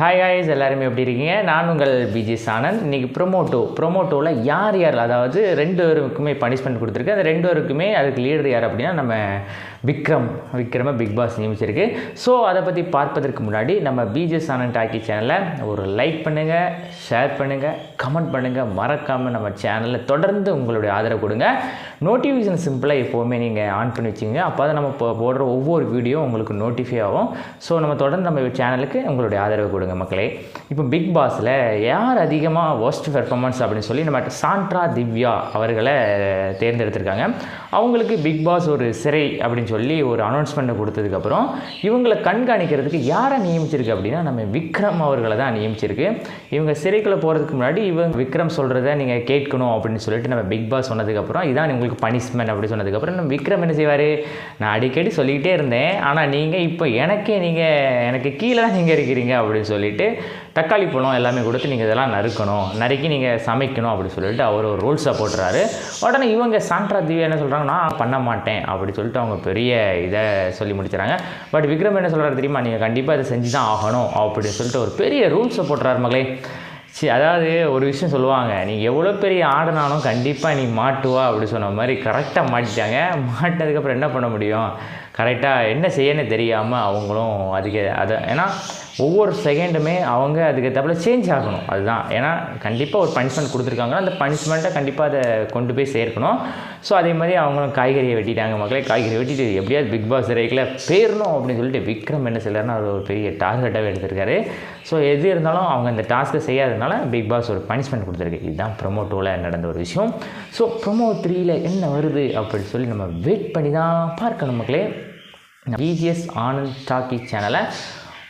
Hi ஹாய்ஸ் எல்லாருமே எப்படி இருக்கீங்க? நான் உங்கள் பிஜி சானந்த். இன்றைக்கி ப்ரொமோட்டோ ப்ரொமோட்டோவில் யார் யார் அதாவது ரெண்டு பேருக்குமே பனிஷ்மெண்ட் கொடுத்துருக்கு. அந்த ரெண்டு பேருக்குமே அதுக்கு லீடர் யார் அப்படின்னா நம்ம விக்ரம் விக்ரம பிக் பாஸ் நியமிச்சிருக்கு ஸோ அதை பற்றி பார்ப்பதற்கு முன்னாடி நம்ம பிஜி சானந்த் டாக்கி சேனலை ஒரு லைக் பண்ணுங்கள் ஷேர் பண்ணுங்கள் கமெண்ட் பண்ணுங்கள் மறக்காமல் நம்ம சேனலில் தொடர்ந்து உங்களுடைய ஆதரவு கொடுங்க. நோட்டிஃபிகேஷன் சிம்பிளாக எப்போவுமே நீங்கள் ஆன் பண்ணி வச்சுங்க அப்போ தான் நம்ம போடுற ஒவ்வொரு வீடியோ உங்களுக்கு நோட்டிஃபை ஆகும். ஸோ நம்ம தொடர்ந்து நம்ம சேனலுக்கு உங்களுடைய ஆதரவு கொடுங்க. மக்களே. இப்போ பிக் பாஸில் யார் அதிகமாக worst பெர்ஃபார்மன்ஸ் அப்படின்னு சொல்லி நம்ம சாண்ட்ரா திவ்யா அவர்களை தேர்ந்தெடுத்திருக்காங்க. அவங்களுக்கு பிக் பாஸ் ஒரு சிறை அப்படின்னு சொல்லி ஒரு அனௌன்ஸ்மெண்ட்டை கொடுத்ததுக்கப்புறம் இவங்களை கண்காணிக்கிறதுக்கு யாரை நியமிச்சிருக்கு அப்படின்னா நம்ம விக்ரம் அவர்களை தான் நியமிச்சிருக்கு. இவங்க சிறைக்குள்ளே போகிறதுக்கு முன்னாடி இவங்க விக்ரம் சொல்கிறத நீங்கள் கேட்கணும் அப்படின்னு சொல்லிட்டு நம்ம பிக் பாஸ் சொன்னதுக்கப்புறம் இதான் உங்களுக்கு பனிஷ்மெண்ட் அப்படி சொன்னதுக்கப்புறம் நம்ம விக்ரம் என்ன செய்வார்? நான் அடிக்கடி சொல்லிக்கிட்டே இருந்தேன். ஆனால் நீங்கள் இப்போ எனக்கே நீங்கள் எனக்கு கீழே தான் நீங்கள் இருக்கிறீங்க அப்படின்னு சொல்லிட்டு தக்காளி பழம் எல்லாமே கொடுத்து நீங்கள் இதெல்லாம் நறுக்கணும் நறுக்கி நீங்கள் சமைக்கணும் அப்படி சொல்லிட்டு அவர் ஒரு ரூல்ஸை போட்டுறாரு. உடனே இவங்க சாண்ட்ரா திவ்யா என்ன சொல்கிறாங்க நான் பண்ண மாட்டேன் அப்படி சொல்லிட்டு அவங்க பெரிய இதை சொல்லி முடிச்சுறாங்க. பட் விக்ரம் என்ன சொல்கிறாரு தெரியுமா? நீங்கள் கண்டிப்பாக இதை செஞ்சு தான் ஆகணும் அப்படின்னு சொல்லிட்டு ஒரு பெரிய ரூல்ஸை போட்டுறாரு மகளே. சி அதாவது ஒரு விஷயம் சொல்லுவாங்க நீ எவ்வளோ பெரிய ஆடினாலும் கண்டிப்பாக நீ மாட்டுவா அப்படி சொன்ன மாதிரி கரெக்டாக மாட்டிட்டாங்க. மாட்டினதுக்கப்புறம் என்ன பண்ண முடியும்? கரெக்டாக என்ன செய்யன்னு தெரியாமல் அவங்களும் அதுக்கு அதை ஏன்னா ஒவ்வொரு செகண்டுமே அவங்க அதுக்கு தப்பில் சேஞ்ச் ஆகணும். அதுதான். ஏன்னா கண்டிப்பாக ஒரு பனிஷ்மெண்ட் கொடுத்துருக்காங்கன்னா அந்த பனிஷ்மெண்ட்டை கண்டிப்பாக அதை கொண்டு போய் சேர்க்கணும். ஸோ அதே மாதிரி அவங்களும் காய்கறியை வெட்டிட்டாங்க. மக்களே காய்கறி வெட்டிட்டு எப்படியாவது பிக் பாஸ் ரேக்கில் பேரணும் அப்படின்னு சொல்லிட்டு விக்ரம் என்ன செய்யலாருன்னா அவர் ஒரு பெரிய டார்கெட்டாகவே எடுத்திருக்காரு. ஸோ எது இருந்தாலும் அவங்க அந்த டாஸ்க்கை செய்யாததுனால பிக் பாஸ் ஒரு பனிஷ்மெண்ட் கொடுத்துருக்கு. இதுதான் ப்ரொமோ டூவில் நடந்த ஒரு விஷயம். ஸோ ப்ரொமோ த்ரீயில் என்ன வருது அப்படின்னு சொல்லி நம்ம வெயிட் பண்ணி தான் பார்க்கணும் மக்களே. பிஜிஎஸ் ஆனந்த் டாக்கி சேனலை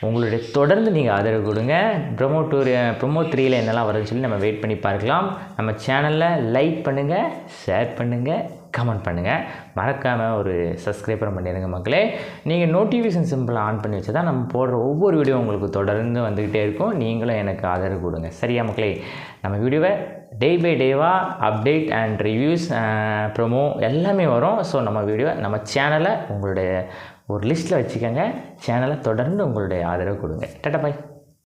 உங்களுடைய தொடர்ந்து நீங்கள் ஆதரவு கொடுங்க. ப்ரொமோ டூர் ப்ரொமோ த்ரீயில் என்னெல்லாம் வருதுன்னு சொல்லி நம்ம வெயிட் பண்ணி பார்க்கலாம். நம்ம சேனலில் லைக் பண்ணுங்கள் ஷேர் பண்ணுங்கள் கமெண்ட் பண்ணுங்கள் மறக்காமல் ஒரு சப்ஸ்கிரைபர் பண்ணிடுங்க மக்களே. நீங்கள் நோட்டிஃபிகேஷன் சிம்பிள் ஆன் பண்ணி வச்சா தான் நம்ம போடுற ஒவ்வொரு வீடியோ உங்களுக்கு தொடர்ந்து வந்துக்கிட்டே இருக்கும். நீங்களும் எனக்கு ஆதரவு கொடுங்க. சரியா மக்களே? நம்ம வீடியோவை டே பை டேவாக அப்டேட் அண்ட் ரிவ்யூஸ் ப்ரொமோ எல்லாமே வரும். ஸோ நம்ம வீடியோ நம்ம சேனலை உங்களுடைய ஒரு லிஸ்ட்டில் வச்சுக்கோங்க. சேனலை தொடர்ந்து உங்களுடைய ஆதரவு கொடுங்க. டாட்டா பாய்